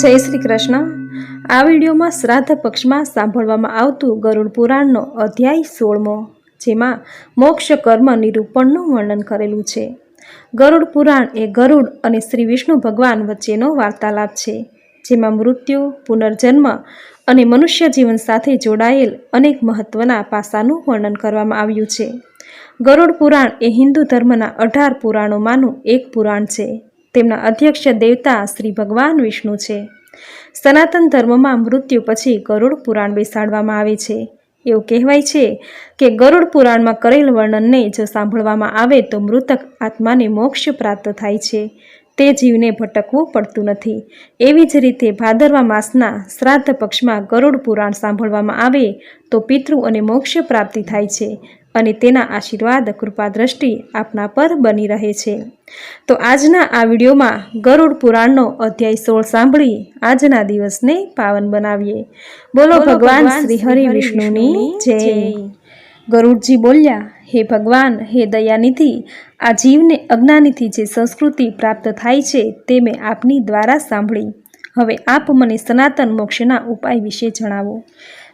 જય શ્રી કૃષ્ણ. આ વિડીયોમાં શ્રાદ્ધ પક્ષમાં સાંભળવામાં આવતું ગરુડ પુરાણનો અધ્યાય સોળમો, જેમાં મોક્ષ કર્મ નિરૂપણનું વર્ણન કરેલું છે. ગરુડ પુરાણ એ ગરુડ અને શ્રી વિષ્ણુ ભગવાન વચ્ચેનો વાર્તાલાપ છે, જેમાં મૃત્યુ, પુનર્જન્મ અને મનુષ્ય જીવન સાથે જોડાયેલ અનેક મહત્વના પાસાનું વર્ણન કરવામાં આવ્યું છે. ગરુડ પુરાણ એ હિન્દુ ધર્મના અઢાર પુરાણોમાંનું એક પુરાણ છે. તેમના અધ્યક્ષ દેવતા શ્રી ભગવાન વિષ્ણુ છે. સનાતન ધર્મમાં મૃત્યુ પછી ગરુડ પુરાણ બેસાડવામાં આવે છે. એવું કહેવાય છે કે ગરુડ પુરાણમાં કરેલ વર્ણનને જો સાંભળવામાં આવે તો મૃતક આત્માને મોક્ષ પ્રાપ્ત થાય છે. તે જીવને ભટકવું પડતું નથી. એવી જ રીતે ભાદરવા માસના શ્રાદ્ધ પક્ષમાં ગરુડ પુરાણ સાંભળવામાં આવે તો પિતૃ અને મોક્ષ પ્રાપ્તિ થાય છે. અને તેના આશીર્વાદ કૃપા દ્રષ્ટિ આપના પર બની રહે છે. તો આજના આ વિડીયોમાં ગરુડ પુરાણનો અધ્યાય સોળ સાંભળી આજના દિવસને પાવન બનાવીએ. બોલો ભગવાન શ્રી હરિ વિષ્ણુની જય. ગરુડજી બોલ્યા હે ભગવાન હે દયાનિધિ આ જીવને અજ્ઞાનીથી જે સંસ્કૃતિ પ્રાપ્ત થાય છે તે મેં આપની દ્વારા સાંભળી. હવે આપ મને સનાતન મોક્ષના ઉપાય વિશે જણાવો.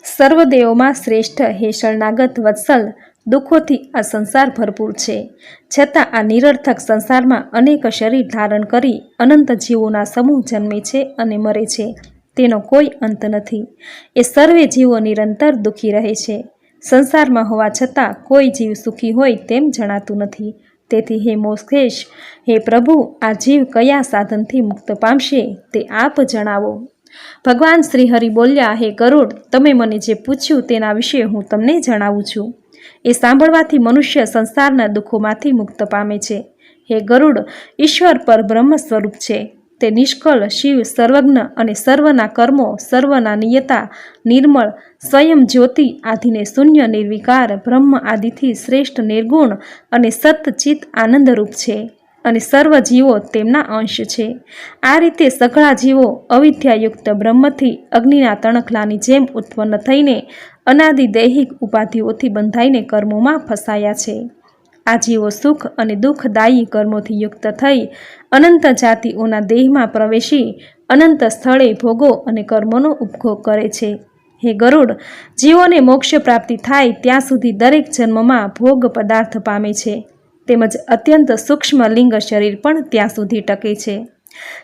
સર્વદેવોમાં શ્રેષ્ઠ હે શરણાગત વત્સલ દુઃખોથી આ સંસાર ભરપૂર છે. છતાં આ નિરર્થક સંસારમાં અનેક શરીર ધારણ કરી અનંત જીવોના સમૂહ જન્મે છે અને મરે છે. તેનો કોઈ અંત નથી. એ સર્વે જીવો નિરંતર દુઃખી રહે છે. સંસારમાં હોવા છતાં કોઈ જીવ સુખી હોય તેમ જણાતું નથી. તેથી હે મોક્ષેશ, હે પ્રભુ, આ જીવ કયા સાધનથી મુક્ત પામશે તે આપ જણાવો. ભગવાન શ્રી હરિ બોલ્યા, હે કરોડ તમે મને જે પૂછ્યું તેના વિશે હું તમને જણાવું છું. એ સાંભળવાથી મનુષ્ય સંસારના દુઃખોમાંથી મુક્ત પામે છે. હે ગરુડ, ઈશ્વર પર બ્રહ્મ સ્વરૂપ છે. તે નિષ્કળ શિવ સર્વજ્ઞ અને સર્વના કર્મો, સર્વના નિયતા, નિર્મળ, સ્વયં જ્યોતિ આદિને શૂન્ય નિર્વિકાર બ્રહ્મ આદિથી શ્રેષ્ઠ નિર્ગુણ અને સતચિત આનંદરૂપ છે. અને સર્વ જીવો તેમના અંશ છે. આ રીતે સઘળા જીવો અવિદ્યાયુક્ત બ્રહ્મથી અગ્નિના તણખલાની જેમ ઉત્પન્ન થઈને અનાદિ દૈહિક ઉપાધિઓથી બંધાઈને કર્મોમાં ફસાયા છે. આ જીવો સુખ અને દુઃખદાયી કર્મોથી યુક્ત થઈ અનંત જાતિઓના દેહમાં પ્રવેશી અનંત સ્થળે ભોગો અને કર્મોનો ઉપભોગ કરે છે. હે ગરુડ, જીવોને મોક્ષ પ્રાપ્તિ થાય ત્યાં સુધી દરેક જન્મમાં ભોગ પદાર્થ પામે છે. તેમજ અત્યંત સૂક્ષ્મ લિંગ શરીર પણ ત્યાં સુધી ટકે છે.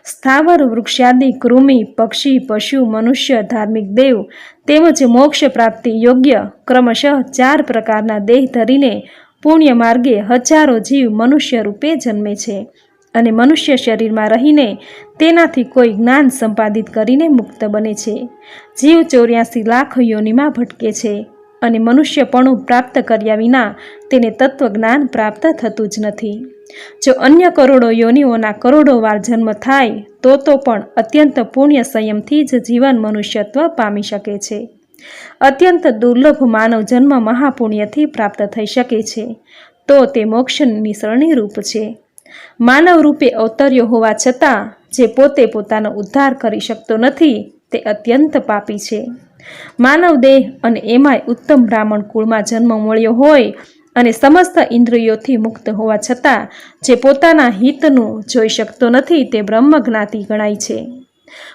સ્થાવર, વૃક્ષાદિ, કૃમિ, પક્ષી, પશુ, મનુષ્ય, ધાર્મિક દેવ તેમજ મોક્ષ પ્રાપ્તિ યોગ્ય ક્રમશઃ ચાર પ્રકારના દેહ ધરીને પુણ્ય માર્ગે હજારો જીવ મનુષ્ય રૂપે જન્મે છે અને મનુષ્ય શરીરમાં રહીને તેનાથી કોઈ જ્ઞાન સંપાદિત કરીને મુક્ત બને છે. જીવ ચોર્યાસી લાખ યોનિમાં ભટકે છે. અને મનુષ્યપણું પ્રાપ્ત કર્યા વિના તેને તત્વજ્ઞાન પ્રાપ્ત થતું જ નથી. જો અન્ય કરોડો યોનિઓના કરોડો વાર જન્મ થાય, તો તો પણ અત્યંત પુણ્ય સંયમથી જ જીવન મનુષ્યત્વ પામી શકે છે. અત્યંત દુર્લભ માનવ જન્મ મહાપુણ્યથી પ્રાપ્ત થઈ શકે છે. તો તે મોક્ષની સરણી રૂપ છે. માનવ રૂપે અવતર્યો હોવા છતાં, જે પોતે પોતાનો ઉદ્ધાર કરી શકતો નથી, તે અત્યંત પાપી છે. માનવ દેહ અને એમાંય ઉત્તમ બ્રાહ્મણ કુળમાં જન્મ મળ્યો હોય અને સમસ્ત ઇન્દ્રિયોથી મુક્ત હોવા છતાં જે પોતાના હિતનું જોઈ શકતો નથી તે બ્રહ્મ જ્ઞાતિ ગણાય છે.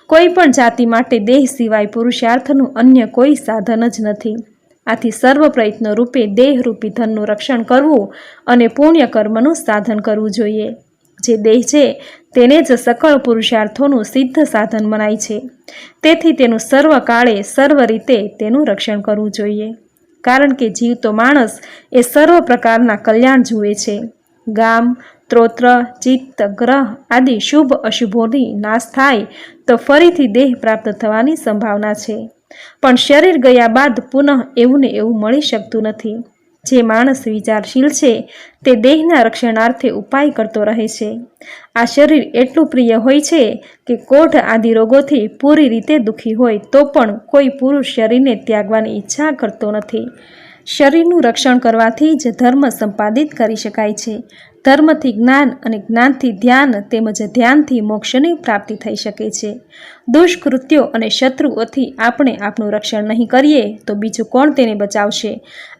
કોઈ પણ જાતિ માટે દેહ સિવાય પુરુષાર્થનું અન્ય કોઈ સાધન જ નથી. આથી સર્વ પ્રયત્નો રૂપે દેહરૂપી ધનનું રક્ષણ કરવું અને પુણ્ય કર્મનું સાધન કરવું જોઈએ. જે દેહ છે, તેને જ સકળ પુરુષાર્થોનું સિદ્ધ સાધન મનાય છે. તેથી તેનું સર્વકાળે સર્વ રીતે તેનું રક્ષણ કરવું જોઈએ. કારણ કે જીવતો માણસ એ સર્વ પ્રકારના કલ્યાણ જુએ છે. ગામ, ત્રોત્ર, ચિત્ત, ગ્રહ આદિ શુભ અશુભોની નાશ થાય તો ફરીથી દેહ પ્રાપ્ત થવાની સંભાવના છે. પણ શરીર ગયા બાદ પુનઃ એવું ને એવું મળી શકતું નથી. જે માણસ વિચારશીલ છે, તે દેહના રક્ષણાર્થે ઉપાય કરતો રહે છે. આ શરીર એટલું પ્રિય હોય છે કે કોઢ આદિ રોગોથી પૂરી રીતે દુઃખી હોય તો પણ કોઈ પુરુષ શરીરને ત્યાગવાની ઈચ્છા કરતો નથી. શરીરનું રક્ષણ કરવાથી જ ધર્મ સંપાદિત કરી શકાય છે. ધર્મથી જ્ઞાન અને જ્ઞાનથી ધ્યાન તેમજ ધ્યાનથી મોક્ષની પ્રાપ્તિ થઈ શકે છે. દુષ્કૃત્યો અને શત્રુઓથી આપણે આપણું રક્ષણ નહીં કરીએ તો બીજું કોણ તેને બચાવશે?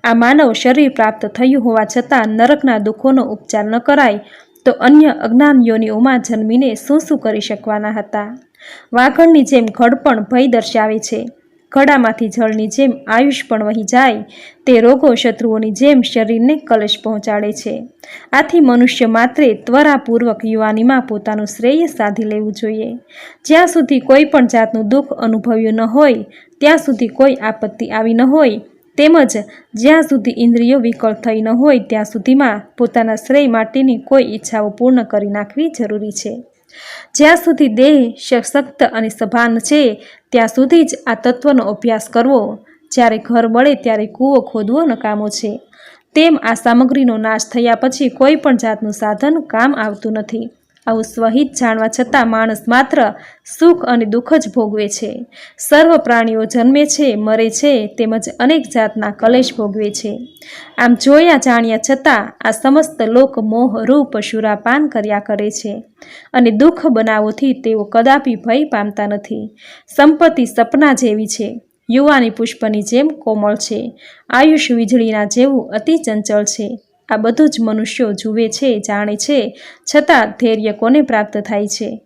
આ માનવ શરીર પ્રાપ્ત થયું હોવા છતાં નરકના દુઃખોનો ઉપચાર ન કરાય તો અન્ય અજ્ઞાન યોનિઓમાં જન્મીને શું શું કરી શકવાના હતા? વાઘણની જેમ ઘડપણ ભય દર્શાવે છે. ઘડામાંથી જળની જેમ આયુષ પણ વહી જાય. તે રોગો શત્રુઓની જેમ શરીરને કલશ પહોંચાડે છે. આથી મનુષ્ય માત્રે ત્વરાપૂર્વક યુવાનીમાં પોતાનું શ્રેય સાધી લેવું જોઈએ. જ્યાં સુધી કોઈ પણ જાતનું દુઃખ અનુભવ્યું ન હોય, ત્યાં સુધી કોઈ આપત્તિ આવી ન હોય, તેમજ જ્યાં સુધી ઇન્દ્રિયો વિકળ થઈ ન હોય, ત્યાં સુધીમાં પોતાના શ્રેય માટેની કોઈ ઈચ્છાઓ પૂર્ણ કરી નાખવી જરૂરી છે. જ્યાં સુધી દેહ સશક્ત અને સભાન છે, ત્યાં સુધી જ આ તત્વનો અભ્યાસ કરવો. જ્યારે ઘર બળે ત્યારે કૂવો ખોદવો નકામો છે. તેમ આ સામગ્રીનો નાશ થયા પછી કોઈ પણ જાતનું સાધન કામ આવતું નથી. આવું સ્વહિત જાણવા છતાં માણસ માત્ર સુખ અને દુઃખ જ ભોગવે છે. સર્વ પ્રાણીઓ જન્મે છે, મરે છે, તેમજ અનેક જાતના કલેશ ભોગવે છે. આમ જોયા જાણ્યા છતાં આ સમસ્ત લોક મોહ રૂપ શુરાપાન કર્યા કરે છે અને દુઃખ બનાવોથી તેઓ કદાપી ભય પામતા નથી. સંપત્તિ સપના જેવી છે. યુવાની પુષ્પની જેમ કોમળ છે. આયુષ વીજળીના જેવું અતિ ચંચળ છે. આ બધું જ મનુષ્યો જુએ છે, જાણે છે, છતાં ધૈર્ય કોને પ્રાપ્ત થાય છે?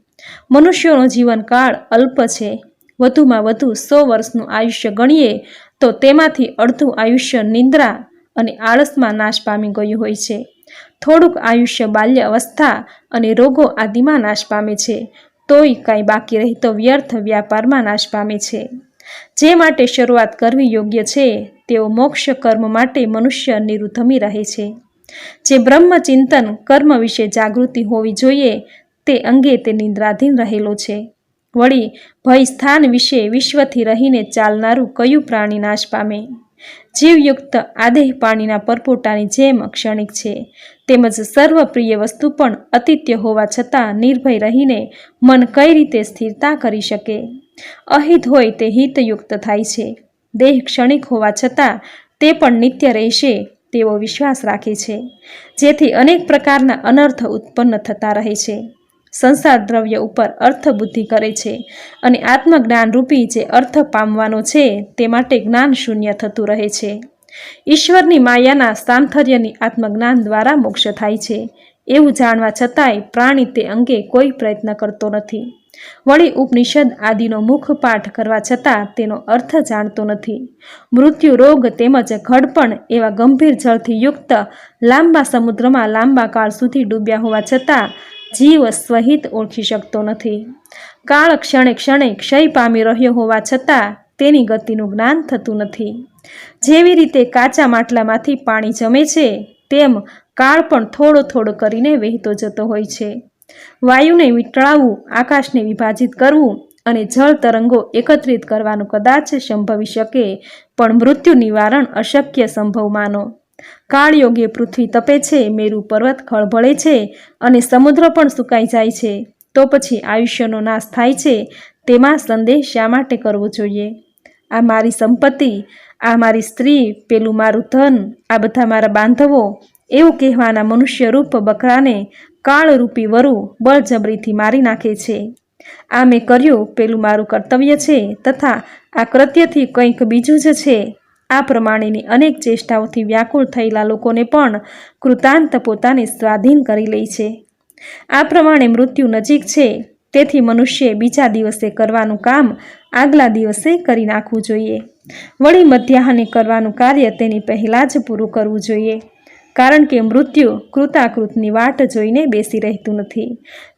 મનુષ્યોનો જીવનકાળ અલ્પ છે. વધુમાં વધુ સો વર્ષનું આયુષ્ય ગણીએ તો તેમાંથી અડધું આયુષ્ય નિંદ્રા અને આળસમાં નાશ પામી ગયું હોય છે. થોડુંક આયુષ્ય બાલ્ય અવસ્થા અને રોગો આદિમાં નાશ પામે છે. તોય કાંઈ બાકી રહેતો વ્યર્થ વ્યાપારમાં નાશ પામે છે. જે માટે શરૂઆત કરવી યોગ્ય છે, તેઓ મોક્ષ કર્મ માટે મનુષ્ય નિરુધમી રહે છે. જે બ્રહ્મચિંતન કર્મ વિશે જાગૃતિ હોવી જોઈએ, તે અંગે તે નિંદ્રાધીન રહેલો છે. વળી ભય સ્થાન વિશે વિશ્વથી રહીને ચાલનારું કયું પ્રાણી નાશ પામે? જીવયુક્ત આદેહ પાણીના પરપોટાની જેમ ક્ષણિક છે. તેમજ સર્વપ્રિય વસ્તુ પણ અતિત્ય હોવા છતાં નિર્ભય રહીને મન કઈ રીતે સ્થિરતા કરી શકે? અહિત હોય તે હિતયુક્ત થાય છે. દેહ ક્ષણિક હોવા છતાં તે પણ નિત્ય રહેશે તેવો વિશ્વાસ રાખે છે, જેથી અનેક પ્રકારના અનર્થ ઉત્પન્ન થતા રહે છે. સંસાર દ્રવ્ય ઉપર અર્થ બુદ્ધિ કરે છે અને આત્મજ્ઞાન રૂપી જે અર્થ પામવાનો છે તે માટે જ્ઞાન શૂન્ય થતું રહે છે. ઈશ્વરની માયાના સાંથર્યની આત્મજ્ઞાન દ્વારા મોક્ષ થાય છે. એવું જાણવા છતાંય પ્રાણી તે અંગે કોઈ પ્રયત્ન કરતો નથી. વળી ઉપનિષદ આદિનો મુખ પાઠ કરવા છતાં તેનો અર્થ જાણતો નથી. મૃત્યુ રોગ તેમજ ઘડપણ એવા ગંભીર જળથી યુક્ત લાંબા સમુદ્રમાં લાંબા કાળ સુધી ડૂબ્યા હોવા છતાં જીવ સ્વહિત ઓળખી શકતો નથી. કાળ ક્ષણે ક્ષણે ક્ષય પામી રહ્યો હોવા છતાં તેની ગતિનું જ્ઞાન થતું નથી. જેવી રીતે કાચા માટલામાંથી પાણી જમે છે, તેમ કાળ પણ થોડો થોડો કરીને વહેતો જતો હોય છે. વાયુને વીંટળાવવું, આકાશને વિભાજિત કરવું અને જળ તરંગો એકત્રિત કરવાનું કદાચ સંભવી શકે, પણ મૃત્યુ નિવારણ અશક્ય સંભવ માનો. કાળયોગે પૃથ્વી તપે છે, મેરુ પર્વત ખળભળે છે અને સમુદ્ર પણ સુકાઈ જાય છે. તો પછી આયુષ્યનો નાશ થાય છે, તેમાં સંદેહ શા માટે કરવો જોઈએ? આ મારી સંપત્તિ, આ મારી સ્ત્રી, પેલું મારું ધન, આ બધા મારા બાંધવો એવું કહેવાના મનુષ્યરૂપ બકરાને કાળરૂપી વરુ બળજબરીથી મારી નાખે છે. આ મેં કર્યું પેલું મારું કર્તવ્ય છે તથા આ કૃત્યથી કંઈક બીજું જ છે. આ પ્રમાણેની અનેક ચેષ્ટાઓથી વ્યાકુળ થયેલા લોકોને પણ કૃતાંત પોતાને સ્વાધીન કરી લે છે. આ પ્રમાણે મૃત્યુ નજીક છે. તેથી મનુષ્યે બીજા દિવસે કરવાનું કામ આગલા દિવસે કરી નાખવું જોઈએ. વળી મધ્યાહને કરવાનું કાર્ય તેની પહેલાં જ પૂરું કરવું જોઈએ. કારણ કે મૃત્યુ કૃતાકૃતની વાટ જોઈને બેસી રહેતું નથી.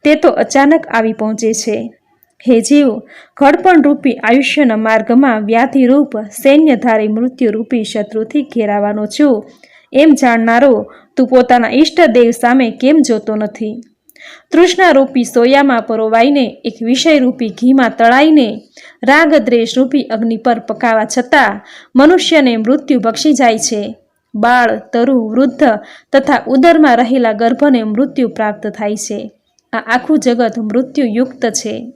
તે તો અચાનક આવી પહોંચે છે. હે જીવ ઘડપણરૂપી આયુષ્યના માર્ગમાં વ્યાધિરૂપ સૈન્યધારી મૃત્યુરૂપી શત્રુથી ઘેરાવાનો છું. એમ જાણનારો તું પોતાના ઈષ્ટદેવ સામે કેમ જોતો નથી? તૃષ્ણારૂપી સોયામાં પરોવાઈને એક વિષયરૂપી ઘીમાં તળાઈને રાગદ્રેશરૂપી અગ્નિ પર પકાવા છતાં મનુષ્યને મૃત્યુ બક્ષી જાય છે. બાળ, તરુ, વૃદ્ધ તથા ઉદરમાં રહેલા ગર્ભને મૃત્યુ પ્રાપ્ત થાય છે. આ આખું જગત મૃત્યુયુક્ત છે.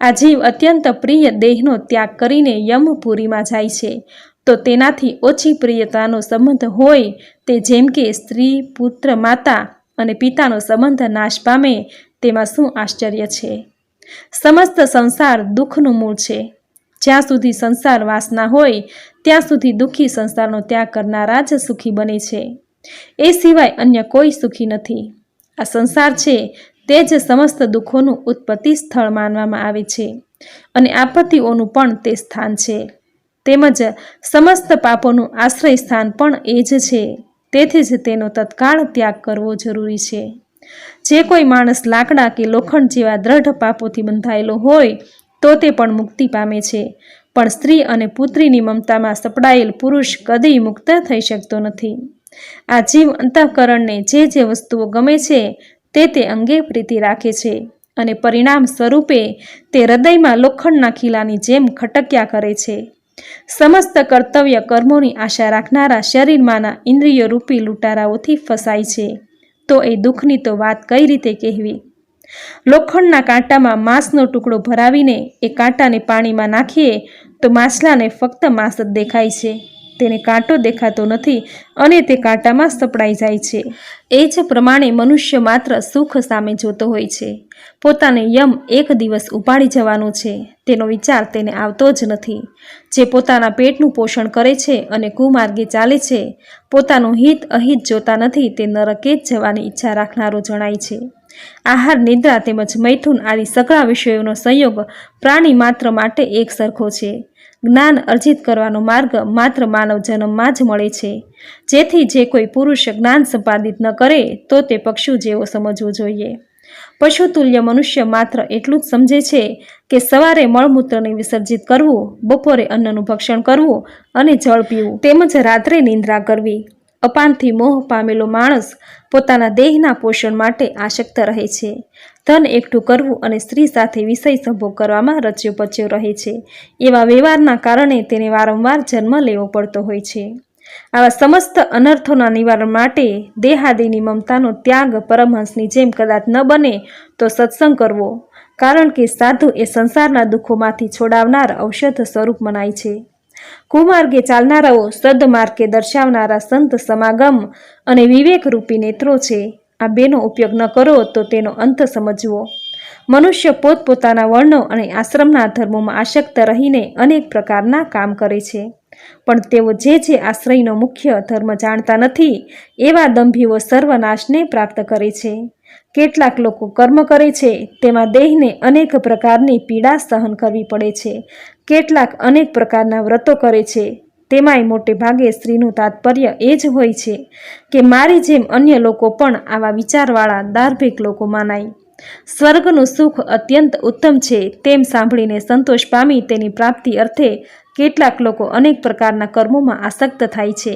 આ જીવ અત્યંત પ્રિય દેહનો ત્યાગ કરીને યમપુરીમાં જાય છે. તો તેનાથી ઓછી પ્રિયતાનો સંબંધ હોય તે જેમ કે સ્ત્રી, પુત્ર, માતા અને પિતાનો સંબંધ નાશ પામે તેમાં શું આશ્ચર્ય છે? સમસ્ત સંસાર દુઃખનું મૂળ છે. જ્યાં સુધી સંસાર વાસના હોય, ત્યાં સુધી દુઃખી સંસારનો ત્યાગ કરનારા જ સુખી બને છે. એ સિવાય અન્ય કોઈ સુખી નથી. આ સંસાર છે, તે જ સમસ્ત દુઃખોનું ઉત્પત્તિ સ્થળ માનવામાં આવે છે અને આપત્તિઓનું પણ તે સ્થાન છે. તેમજ સમસ્ત પાપોનું આશ્રય સ્થાન પણ એ જ છે. તેથી જ તેનો તત્કાળ ત્યાગ કરવો જરૂરી છે. જે કોઈ માણસ લાકડા કે લોખંડ જેવા દ્રઢ પાપોથી બંધાયેલો હોય તો તે પણ મુક્તિ પામે છે. પણ સ્ત્રી અને પુત્રીની મમતામાં સપડાયેલ પુરુષ કદી મુક્ત થઈ શકતો નથી. આ જીવ અંતઃકરણને જે જે વસ્તુઓ ગમે છે, તે તે અંગે પ્રીતિ રાખે છે અને પરિણામ સ્વરૂપે તે હૃદયમાં લોખંડના ખીલાની જેમ ખટક્યા કરે છે. સમસ્ત કર્તવ્ય કર્મોની આશા રાખનારા શરીરમાંના ઇન્દ્રિય રૂપી લૂંટારાઓથી ફસાય છે. તો એ દુઃખની તો વાત કઈ રીતે કહેવી? લોખંડના કાંટામાં માંસનો ટુકડો ભરાવીને એ કાંટાને પાણીમાં નાખીએ તો માછલાને ફક્ત માંસ જ દેખાય છે. તેને કાંટો દેખાતો નથી અને તે કાંટામાં સપડાઈ જાય છે. એ જ પ્રમાણે મનુષ્ય માત્ર સુખ સામે જોતો હોય છે. પોતાને યમ એક દિવસ ઉપાડી જવાનો છે. તેનો વિચાર તેને આવતો જ નથી. જે પોતાના પેટનું પોષણ કરે છે અને કુમાર્ગે ચાલે છે, પોતાનું હિત અહિત જોતા નથી તે નરકે જ જવાની ઈચ્છા રાખનારો જણાય છે. આહાર, નિદ્રા તેમજ મૈથુન આદિ સઘળા વિષયોનો સંયોગ પ્રાણી માત્ર માટે એક સરખો છે. જ્ઞાન અર્જિત કરવાનો માર્ગ માત્ર માનવ જન્મમાં જ મળે છે. જેથી જે કોઈ પુરુષ જ્ઞાન સંપાદિત ન કરે, તો તે પક્ષુ જેવો સમજવો જોઈએ. પશુ તુલ્ય મનુષ્ય માત્ર એટલું જ સમજે છે કે સવારે મળમૂત્રને વિસર્જિત કરવું, બપોરે અન્નનું ભક્ષણ કરવું અને જળ પીવું તેમજ રાત્રે નિંદ્રા કરવી. અપાનથી મોહ પામેલો માણસ પોતાના દેહના પોષણ માટે આશક્ત રહે છે. ધન એકઠું કરવું અને સ્ત્રી સાથે વિષય સંભોગ કરવામાં રચ્યો પચ્યો રહે છે. એવા વ્યવહારના કારણે તેને વારંવાર જન્મ લેવો પડતો હોય છે. આવા સમસ્ત અનર્થોના નિવારણ માટે દેહાદિની મમતાનો ત્યાગ પરમહંસની જેમ કદાચ ન બને તો સત્સંગ કરવો, કારણ કે સાધુ એ સંસારના દુઃખોમાંથી છોડાવનાર ઔષધ સ્વરૂપ મનાય છે. કુમાર્ગે ચાલનારાઓ સદમાર્ગે દર્શાવનારા સંત સમાગમ અને વિવેકરૂપી નેત્રો છે. આ બેનો ઉપયોગ ન કરો તો તેનો અંત સમજવો. મનુષ્ય પોતપોતાના વર્ણો અને આશ્રમના ધર્મોમાં આસક્ત રહીને અનેક પ્રકારના કામ કરે છે. પણ તેઓ જે જે આશ્રયનો મુખ્ય ધર્મ જાણતા નથી, એવા દંભીઓ સર્વનાશને પ્રાપ્ત કરે છે. કેટલાક લોકો કર્મ કરે છે, તેમાં દેહને અનેક પ્રકારની પીડા સહન કરવી પડે છે. કેટલાક અનેક પ્રકારના વ્રતો કરે છે. તેમાંય મોટે ભાગે સ્ત્રીનું તાત્પર્ય એ જ હોય છે કે મારી જેમ અન્ય લોકો પણ આવા વિચારવાળા ધાર્મિક લોકો માનાય. સ્વર્ગનું સુખ અત્યંત ઉત્તમ છે, તેમ સાંભળીને સંતોષ પામી તેની પ્રાપ્તિ અર્થે કેટલાક લોકો અનેક પ્રકારના કર્મોમાં આસક્ત થાય છે.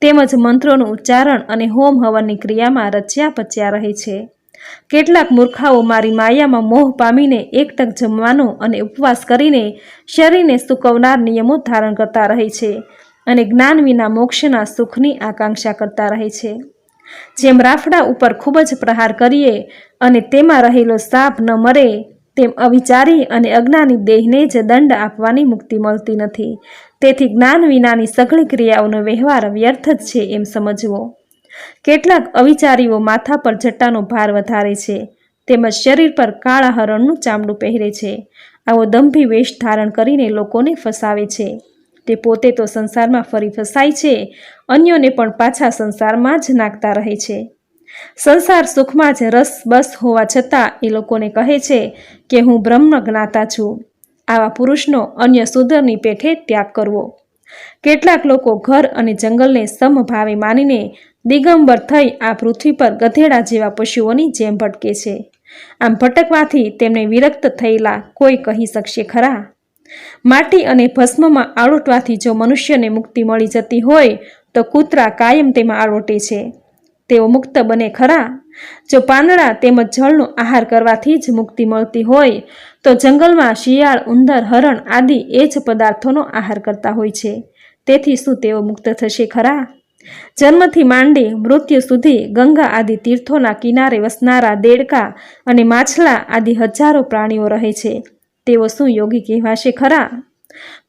તેમજ મંત્રોનું ઉચ્ચારણ અને હોમ હવનની ક્રિયામાં રચ્યા પચ્યા રહે છે. કેટલાક મૂર્ખાઓ મારી માયામાં મોહ પામીને એકટક જમવાનો અને ઉપવાસ કરીને શરીરને સુકવનાર નિયમો ધારણ કરતા રહે છે અને જ્ઞાન વિના મોક્ષના સુખની આકાંક્ષા કરતા રહે છે. જેમ રાફડા ઉપર ખૂબ જ પ્રહાર કરીએ અને તેમાં રહેલો સાપ ન મરે, તેમ અવિચારી અને અજ્ઞાની દેહને જ દંડ આપવાની મુક્તિ મળતી નથી. તેથી જ્ઞાન વિનાની સઘળી ક્રિયાઓનો વ્યવહાર વ્યર્થ જ છે એમ સમજવો. કેટલાક અવિચારીઓ માથા પર જટ્ટાનો ભાર વધારે છે, તેમજ શરીર પર કાળા હરણનું ચામડું પહેરે છે. આવો દંભી વેશ ધારણ કરીને લોકોને ફસાવે છે. તે પોતે તો સંસારમાં ફરી ફસાય છે, અન્યોને પણ પાછા સંસારમાં જ નાખતા રહે છે. સંસાર સુખમાં જ રસ બસ હોવા છતાં એ લોકોને કહે છે કે હું બ્રહ્મ જ્ઞાતા છું. આવા પુરુષનો અન્ય સુધરની પેઠે ત્યાગ કરવો. કેટલાક લોકો ઘર અને જંગલને સમભાવે માનીને દિગંબર થઈ આ પૃથ્વી પર ગધેડા જેવા પશુઓની જેમ ભટકે છે. આમ ભટકવાથી તેમને વિરક્ત થયેલા કોઈ કહી શકશે ખરા? માટી અને ભસ્મમાં આળોટવાથી જો મનુષ્યને મુક્તિ મળી જતી હોય, તો કૂતરા કાયમ તેમાં આળોટે છે. તેઓ મુક્ત બને ખરા? જો પાંદડા તેમજ જળનો આહાર કરવાથી જ મુક્તિ મળતી હોય, તો જંગલમાં શિયાળ, ઉંદર, હરણ આદિ એ જ પદાર્થોનો આહાર કરતા હોય છે. તેથી શું તેઓ મુક્ત થશે ખરા? જન્મથી માંડી મૃત્યુ સુધી ગંગા આદિ તીર્થોના કિનારે વસનારા દેડકા અને માછલા આદિ હજારો પ્રાણીઓ રહે છે. તેઓ શું યોગી કહેવાશે ખરા?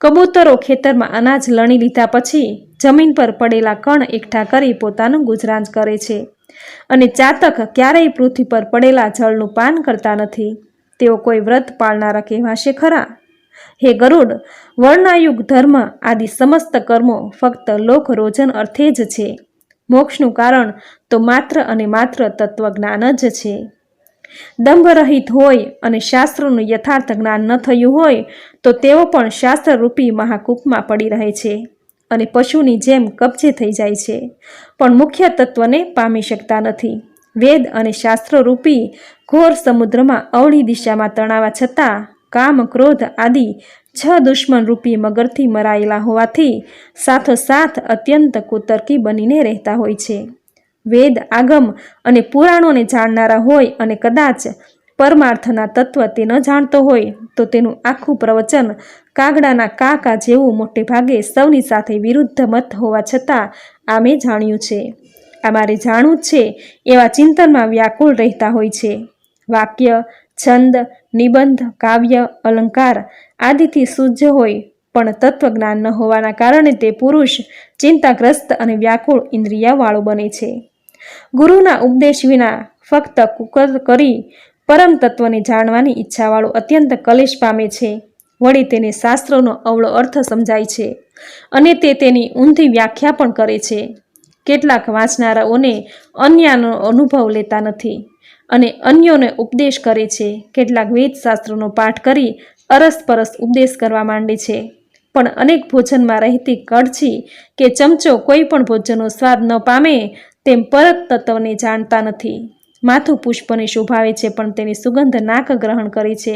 કબૂતરો ખેતરમાં અનાજ લણી લીધા પછી જમીન પર પડેલા કણ એકઠા કરી પોતાનું ગુજરાન કરે છે અને ચાતક ક્યારેય પૃથ્વી પર પડેલા જળનું પાન કરતા નથી. તેઓ કોઈ વ્રત પાળનારા કહેવાશે ખરા? હે ગરુડ, વર્ણાયુગ ધર્મ આદિ સમસ્ત કર્મો ફક્ત લોક રોજન અર્થે જ છે. મોક્ષનું કારણ તો માત્ર અને માત્ર તત્વજ્ઞાન જ છે. દંભરહિત હોય અને શાસ્ત્રનું યથાર્થ જ્ઞાન ન થયું હોય તો તેઓ પણ શાસ્ત્રરૂપી મહાકૂપમાં પડી રહે છે અને પશુની જેમ કબજે થઈ જાય છે. પણ મુખ્ય તત્વને પામી શકતા નથી. વેદ અને શાસ્ત્રરૂપી ઘોર સમુદ્રમાં અવળી દિશામાં તણાવા છતાં કામ, ક્રોધ આદિ છ દુશ્મન રૂપી મગરથી મરાયેલા હોવાથી સાથોસાથ અત્યંત કુતર્કી બનીને રહેતા હોય છે. વેદ, આગમ અને પુરાણોને જાણનારા હોય અને કદાચ પરમાર્થના તત્વ તે ન જાણતો હોય, તો તેનું આખું પ્રવચન કાગડાના કાકા જેવું મોટે ભાગે સૌની સાથે વિરુદ્ધ મત હોવા છતાં આમે જાણ્યું છે. આ મારે જાણવું છે, એવા ચિંતનમાં વ્યાકુળ રહેતા હોય છે. વાક્ય છંદ, નિબંધ, કાવ્ય, અલંકાર આદિથી શુદ્ધ હોય, પણ તત્વજ્ઞાન ન હોવાના કારણે તે પુરુષ ચિંતાગ્રસ્ત અને વ્યાકુળ ઇન્દ્રિયાવાળો બને છે. ગુરુના ઉપદેશ વિના ફક્ત કુકર કરી પરમ તત્વને જાણવાની ઈચ્છાવાળો અત્યંત કલેશ પામે છે. વળી તેને શાસ્ત્રોનો અવળો અર્થ સમજાય છે અને તે તેની ઊંધી વ્યાખ્યા પણ કરે છે. કેટલાક વાંચનારાઓને અન્યનો અનુભવ લેતા નથી. અને અન્યોને ઉપદેશ કરે છે. કેટલાક વેદશાસ્ત્રોનો પાઠ કરી અરસપરસ ઉપદેશ કરવા માંડે છે. પણ અનેક ભોજનમાં રહેતી કડછી કે ચમચો કોઈ પણ ભોજનનો સ્વાદ ન પામે તેમ પરત તત્વને જાણતા નથી. માથું પુષ્પને શોભાવે છે, પણ તેની સુગંધ નાક ગ્રહણ કરે છે.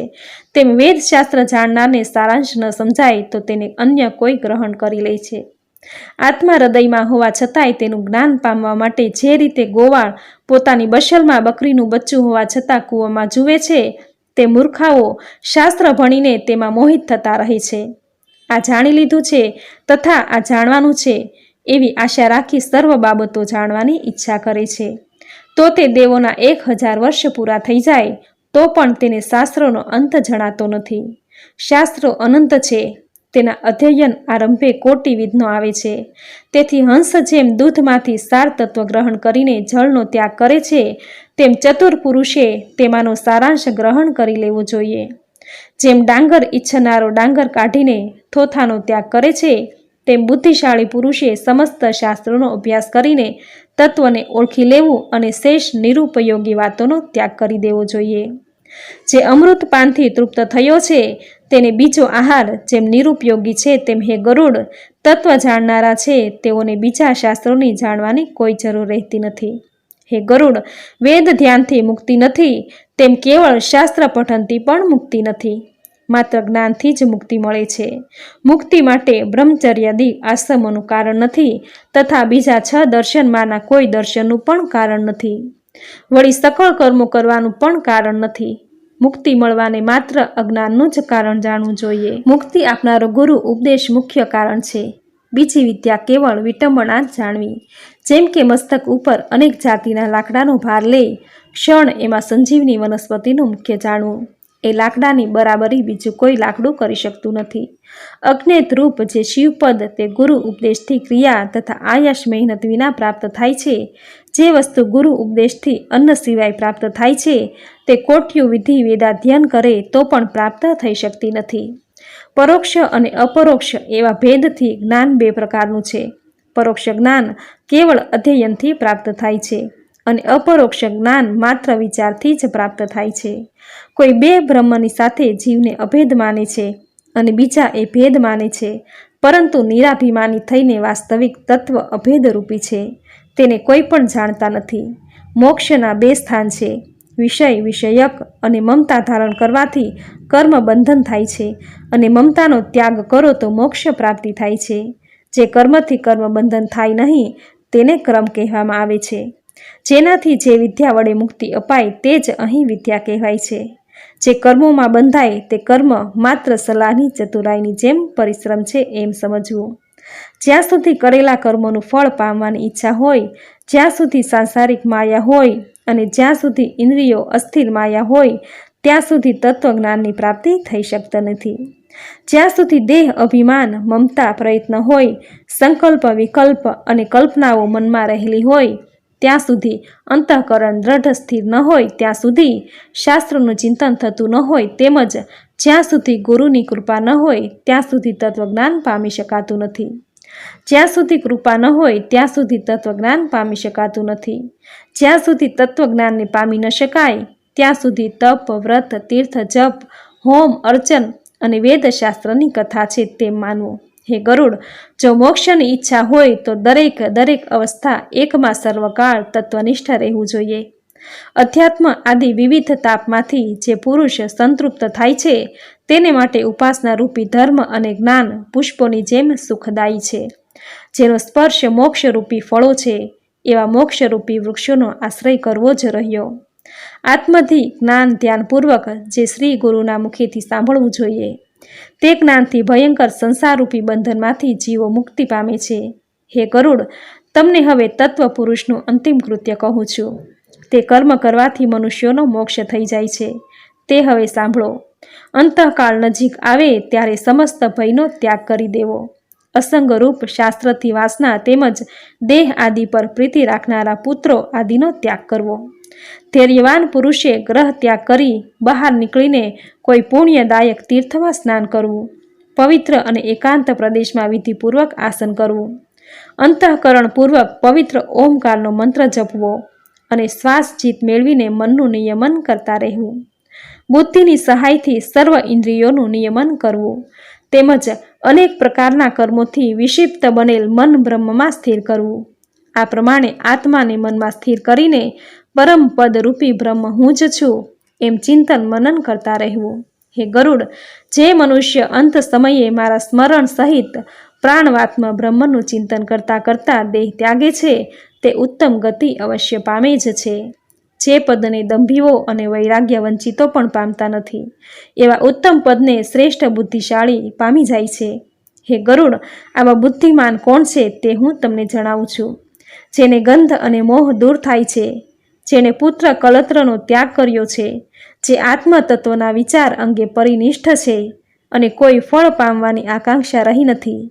તેમ વેદશાસ્ત્ર જાણનારને સારાંશ ન સમજાય તો તેને અન્ય કોઈ ગ્રહણ કરી લે છે. આત્મા હૃદયમાં હોવા છતાંય તેનું જ્ઞાન પામવા માટે જે રીતે ગોવાળ પોતાની બશલમાં બકરીનું બચ્ચું હોવા છતાં કૂવામાં જુએ છે, તે મૂર્ખાઓ શાસ્ત્ર ભણીને તેમાં મોહિત થતા રહે છે. આ જાણી લીધું છે તથા આ જાણવાનું છે એવી આશા રાખી સર્વ બાબતો જાણવાની ઈચ્છા કરે છે. તો તે દેવોના એક હજાર વર્ષ પૂરા થઈ જાય, તો પણ તેને શાસ્ત્રોનો અંત જણાતો નથી. શાસ્ત્રો અનંત છે. તેના અધ્યયન આરંભે કોટી વિઘ્નો આવે છે. તેથી હંસ જેમ દૂધમાંથી સાર તત્વ ગ્રહણ કરીને જળનો ત્યાગ કરે છે, તેમ ચતુર પુરુષે તેમાંનો સારાંશ ગ્રહણ કરી લેવો જોઈએ. જેમ ડાંગર ઈચ્છનારો ડાંગર કાઢીને થોથાનો ત્યાગ કરે છે, તેમ બુદ્ધિશાળી પુરુષે સમસ્ત શાસ્ત્રોનો અભ્યાસ કરીને તત્વને ઓળખી લેવું અને શેષ નિરુપયોગી વાતોનો ત્યાગ કરી દેવો જોઈએ. જે અમૃત પાનથી તૃપ્ત થયો છે તેને બીજો આહાર જેમ નિરુપયોગી છે, તેમ હે ગરુડ. તત્વ જાણનારા છે, તેઓને બીજા શાસ્ત્રોની જાણવાની કોઈ જરૂર રહેતી નથી. હે ગરુડ, વેદ ધ્યાનથી મુક્તિ નથી, તેમ કેવળ શાસ્ત્ર પઠનથી પણ મુક્તિ નથી. માત્ર જ્ઞાનથી જ મુક્તિ મળે છે. મુક્તિ માટે બ્રહ્મચર્યાદી આશ્રમોનું કારણ નથી, તથા બીજા છ દર્શનમાંના કોઈ દર્શનનું પણ કારણ નથી. વળી સકળ કર્મો કરવાનું પણ કારણ નથી. મુક્તિ મળવાને માત્ર અજ્ઞાનનું જ કારણ જાણવું જોઈએ. મુક્તિ આપનારો ગુરુ ઉપદેશ મુખ્ય કારણ છે. બીજી વિદ્યા કેવળ વિટંબણા જ જાણવી. જેમ કે મસ્તક ઉપર અનેક જાતિના લાકડાનો ભાર લે, ક્ષણ એમાં સંજીવની વનસ્પતિનું મુખ્ય જાણવું. એ લાકડાની બરાબરી બીજું કોઈ લાકડું કરી શકતું નથી. અજ્ઞેત રૂપ જે શિવપદ તે ગુરુ ઉપદેશથી ક્રિયા તથા આયાસ મહેનત વિના પ્રાપ્ત થાય છે, જે વસ્તુ ગુરુ ઉપદેશથી અન્ન સિવાય પ્રાપ્ત થાય છે, તે કોઠ્યું વિધિ વેદાધ્યયન કરે તો પણ પ્રાપ્ત થઈ શકતી નથી. પરોક્ષ અને અપરોક્ષ એવા ભેદથી જ્ઞાન બે પ્રકારનું છે. પરોક્ષ જ્ઞાન કેવળ અધ્યયનથી પ્રાપ્ત થાય છે. અને અપરોક્ષ જ્ઞાન માત્ર વિચારથી જ પ્રાપ્ત થાય છે. કોઈ બે બ્રહ્મની સાથે જીવને અભેદ માને છે અને બીજા એ ભેદ માને છે, પરંતુ નિરાભિમાની થઈને વાસ્તવિક તત્વ અભેદરૂપી છે. તેને કોઈ પણ જાણતા નથી. મોક્ષના બે સ્થાન છે. વિષય વિષયક અને મમતા ધારણ કરવાથી કર્મ બંધન થાય છે અને મમતાનો ત્યાગ કરો તો મોક્ષ પ્રાપ્તિ થાય છે. જે કર્મથી કર્મ બંધન થાય નહીં, તેને ક્રમ કહેવામાં આવે છે. જેનાથી જે વિદ્યા વડે મુક્તિ અપાય તે જ અહીં વિદ્યા કહેવાય છે. જે કર્મોમાં બંધાય તે કર્મ માત્ર સલાહની ચતુરાઈની જેમ પરિશ્રમ છે એમ સમજવું. જ્યાં સુધી કરેલા કર્મોનું ફળ પામવાની ઈચ્છા હોય, જ્યાં સુધી સાંસારિક માયા હોય અને જ્યાં સુધી ઇન્દ્રિયો અસ્થિર માયા હોય, ત્યાં સુધી તત્વજ્ઞાનની પ્રાપ્તિ થઈ શકતી નથી. જ્યાં સુધી દેહ અભિમાન, મમતા, પ્રયત્ન હોય, સંકલ્પ, વિકલ્પ અને કલ્પનાઓ મનમાં રહેલી હોય ત્યાં સુધી અંતઃકરણ દ્રઢ સ્થિર ન હોય, ત્યાં સુધી શાસ્ત્રનું ચિંતન થતું ન હોય તેમજ જ્યાં સુધી ગુરુની કૃપા ન હોય, ત્યાં સુધી તત્વજ્ઞાન પામી શકાતું નથી. જ્યાં સુધી કૃપા ન હોય, ત્યાં સુધી તત્વજ્ઞાન પામી શકાતું નથી. જ્યાં સુધી તત્વજ્ઞાનને પામી ન શકાય, ત્યાં સુધી તપ, વ્રત, તીર્થ, જપ, હોમ, અર્ચન અને વેદશાસ્ત્રની કથા છે તેમ માનવું. હે ગરુડ. જો મોક્ષની ઈચ્છા હોય તો દરેક દરેક અવસ્થા એકમાં સર્વકાળ તત્વનિષ્ઠ રહેવું જોઈએ. અધ્યાત્મ આદિ વિવિધ તાપમાંથી જે પુરુષ સંતૃપ્ત થાય છે, તેને માટે ઉપાસના રૂપી ધર્મ અને જ્ઞાન પુષ્પોની જેમ સુખદાયી છે. જેનો સ્પર્શ મોક્ષરૂપી ફળો છે, એવા મોક્ષરૂપી વૃક્ષોનો આશ્રય કરવો જ રહ્યો. આત્મથી જ્ઞાન ધ્યાનપૂર્વક જે શ્રી ગુરુના મુખેથી સાંભળવું જોઈએ. તે જ્ઞાનથી ભયંકર સંસારરૂપી બંધનમાંથી જીવો મુક્તિ પામે છે. હે કરુડ તમને હવે તત્વ પુરુષનું અંતિમ કૃત્ય કહું છું. તે કર્મ કરવાથી મનુષ્યોનો મોક્ષ થઈ જાય છે. તે હવે સાંભળો. અંતઃકાળ નજીક આવે ત્યારે સમસ્ત ભયનો ત્યાગ કરી દેવો. અસંગરૂપ શાસ્ત્રથી વાસના તેમજ દેહ આદિ પર પ્રીતિ રાખનારા પુત્રો આદિનો ત્યાગ કરવો. ધૈર્યવાન પુરુષે ગ્રહ ત્યાગ કરી બહાર નીકળીને કોઈ પુણ્યદાયક તીર્થમાં સ્નાન કરવું, પવિત્ર અને એકાંત પ્રદેશમાં વિધિપૂર્વક આસન કરવું, અંતઃકરણપૂર્વક પવિત્ર ઓમકારનો મંત્ર જપવો અને શ્વાસ જીત મેળવીને મનનું નિયમન કરતા રહેવું. બુદ્ધિની સહાયથી સર્વ ઇન્દ્રિયોનું નિયમન કરવું તેમજ અનેક પ્રકારના કર્મોથી વિક્ષિપ્ત બનેલ મન બ્રહ્મમાં સ્થિર કરવું. આ પ્રમાણે આત્માને મનમાં સ્થિર કરીને પરમ પદરૂપી બ્રહ્મ હું જ છું, એમ ચિંતન મનન કરતા રહેવું. હે ગરુડ, જે મનુષ્ય અંત સમયે મારા સ્મરણ સહિત પ્રાણવાત્મા બ્રહ્મનું ચિંતન કરતાં કરતાં દેહ ત્યાગે છે, તે ઉત્તમ ગતિ અવશ્ય પામે જ છે. જે પદને દંભીઓ અને વૈરાગ્ય વંચિતો પણ પામતા નથી, એવા ઉત્તમ પદને શ્રેષ્ઠ બુદ્ધિશાળી પામી જાય છે. હે ગરુડ, આવા બુદ્ધિમાન કોણ છે તે હું તમને જણાવું છું. જેને ગંધ અને મોહ દૂર થાય છે જેણે પુત્ર કલત્રનો ત્યાગ કર્યો છે, જે આત્મતત્વના વિચાર અંગે પરિનિષ્ઠ છે અને કોઈ ફળ પામવાની આકાંક્ષા રહી નથી.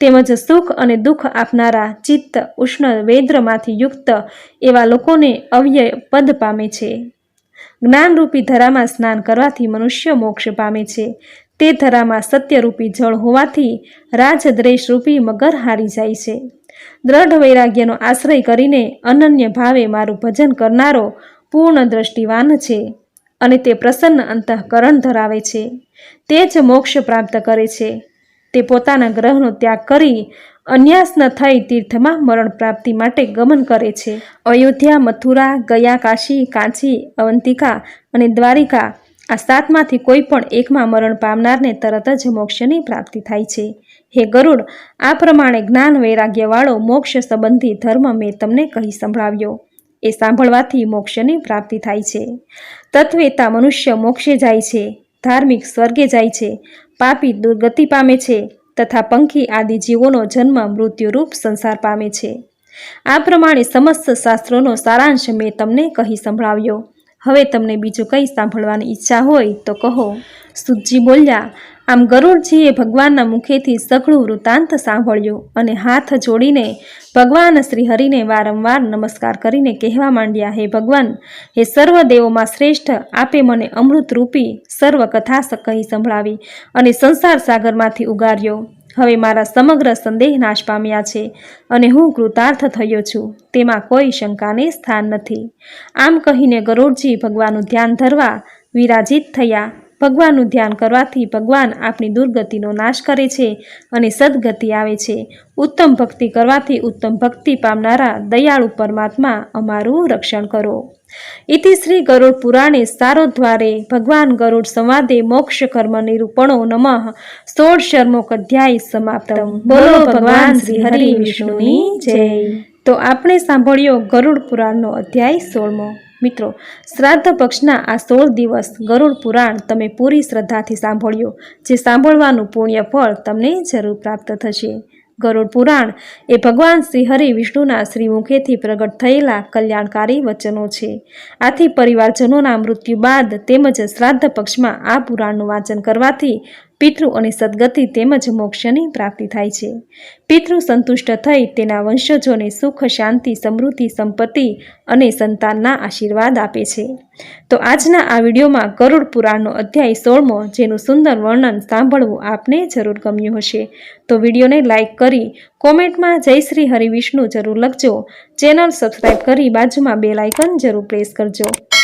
તેમજ સુખ અને દુઃખ આપનારા ચિત્ત ઉષ્ણ વેદ્રમાંથી યુક્ત એવા લોકોને અવ્યય પદ પામે છે. જ્ઞાનરૂપી ધરામાં સ્નાન કરવાથી મનુષ્ય મોક્ષ પામે છે. તે ધરામાં સત્યરૂપી જળ હોવાથી રાજદ્રેશરૂપી મગર હારી જાય છે. દ્રઢ વૈરાગ્યનો આશ્રય કરીને અનન્ય ભાવે મારું ભજન કરનારો પૂર્ણ દ્રષ્ટિવાન છે અને તે પ્રસન્ન અંતઃકરણ ધરાવે છે. તે જ મોક્ષ પ્રાપ્ત કરે છે. તે પોતાના ગ્રહનો ત્યાગ કરી અન્યાસ ન થઈ તીર્થમાં મરણ પ્રાપ્તિ માટે ગમન કરે છે. અયોધ્યા, મથુરા, ગયા, કાશી, કાંચી, અવંતિકા અને દ્વારિકા આ સાતમાંથી કોઈ પણ એકમાં મરણ પામનારને તરત જ મોક્ષની પ્રાપ્તિ થાય છે. હે ગરુડ, આ પ્રમાણે જ્ઞાન વૈરાગ્યવાળો મોક્ષ સંબંધી ધર્મ મેં તમને કહી સંભળાવ્યો. એ સાંભળવાથી મોક્ષની પ્રાપ્તિ થાય છે. તત્વેતા મનુષ્ય મોક્ષે જાય છે, ધાર્મિક સ્વર્ગે જાય છે, પાપી દુર્ગતિ પામે છે, તથા પંખી આદિ જીવોનો જન્મ મૃત્યુરૂપ સંસાર પામે છે. આ પ્રમાણે સમસ્ત શાસ્ત્રોનો સારાંશ મેં તમને કહી સંભળાવ્યો. હવે તમને બીજું કંઈ સાંભળવાની ઈચ્છા હોય તો કહો. સુજી બોલ્યા આમ ગરુડજીએ ભગવાનના મુખેથી સઘળું વૃત્તાંત સાંભળ્યું અને હાથ જોડીને ભગવાન શ્રી હરિને વારંવાર નમસ્કાર કરીને કહેવા માંડ્યા, હે ભગવાન, હે સર્વ દેવોમાં શ્રેષ્ઠ, આપે મને અમૃતરૂપી સર્વ કથા કહી સંભળાવી અને સંસાર સાગરમાંથી ઉગાર્યો. હવે મારા સમગ્ર સંદેહ નાશ પામ્યા છે અને હું કૃતાર્થ થયો છું. તેમાં કોઈ શંકાને સ્થાન નથી. આમ કહીને ગરુડજી ભગવાનનું ધ્યાન ધરવા વિરાજિત થયા. ભગવાનનું ધ્યાન કરવાથી ભગવાન આપણી દુર્ગતિનો નાશ કરે છે અને સદગતિ આવે છે. ઉત્તમ ભક્તિ કરવાથી ઉત્તમ ભક્તિ પામનારા દયાળુ પરમાત્મા અમારું રક્ષણ કરો. ઇતિ શ્રી ગરુડ પુરાણે સારોદ્વારે ભગવાન ગરુડ સંવાદે મોક્ષ કર્મ નિરૂપણો નમઃ. શર્મોક અધ્યાય સમાપ્ત બોલો ભગવાન શ્રી હરિ વિષ્ણુની જય. તો આપણે સાંભળ્યો ગરુડ પુરાણનો અધ્યાય સોળમો. મિત્રો, શ્રાદ્ધ પક્ષના આ સોળ દિવસ ગરુડ પુરાણ તમે પૂરી શ્રદ્ધાથી સાંભળ્યો, જે સાંભળવાનું પુણ્ય ફળ તમને જરૂર પ્રાપ્ત થશે. ગરુડ પુરાણ એ ભગવાન શ્રી હરિ વિષ્ણુના શ્રી મુખેથી પ્રગટ થયેલા કલ્યાણકારી વચનો છે. આથી પરિવારજનોના મૃત્યુ બાદ તેમજ શ્રાદ્ધ પક્ષમાં આ પુરાણનું વાંચન કરવાથી પિતૃ અને સદગતિ તેમજ મોક્ષની પ્રાપ્તિ થાય છે. પિતૃ સંતુષ્ટ થઈ તેના વંશજોને સુખ, શાંતિ, સમૃદ્ધિ, સંપત્તિ અને સંતાનના આશીર્વાદ આપે છે. તો આજના આ વિડીયોમાં ગરુડ પુરાણનો અધ્યાય સોળમો, જેનું સુંદર વર્ણન સાંભળવું આપને જરૂર ગમ્યું હશે. તો વિડીયોને લાઇક કરી, કોમેન્ટમાં જય શ્રી હરિવિષ્ણુ જરૂર લખજો. ચેનલ સબસ્ક્રાઈબ કરી બાજુમાં બે લાઇકન જરૂર પ્રેસ કરજો.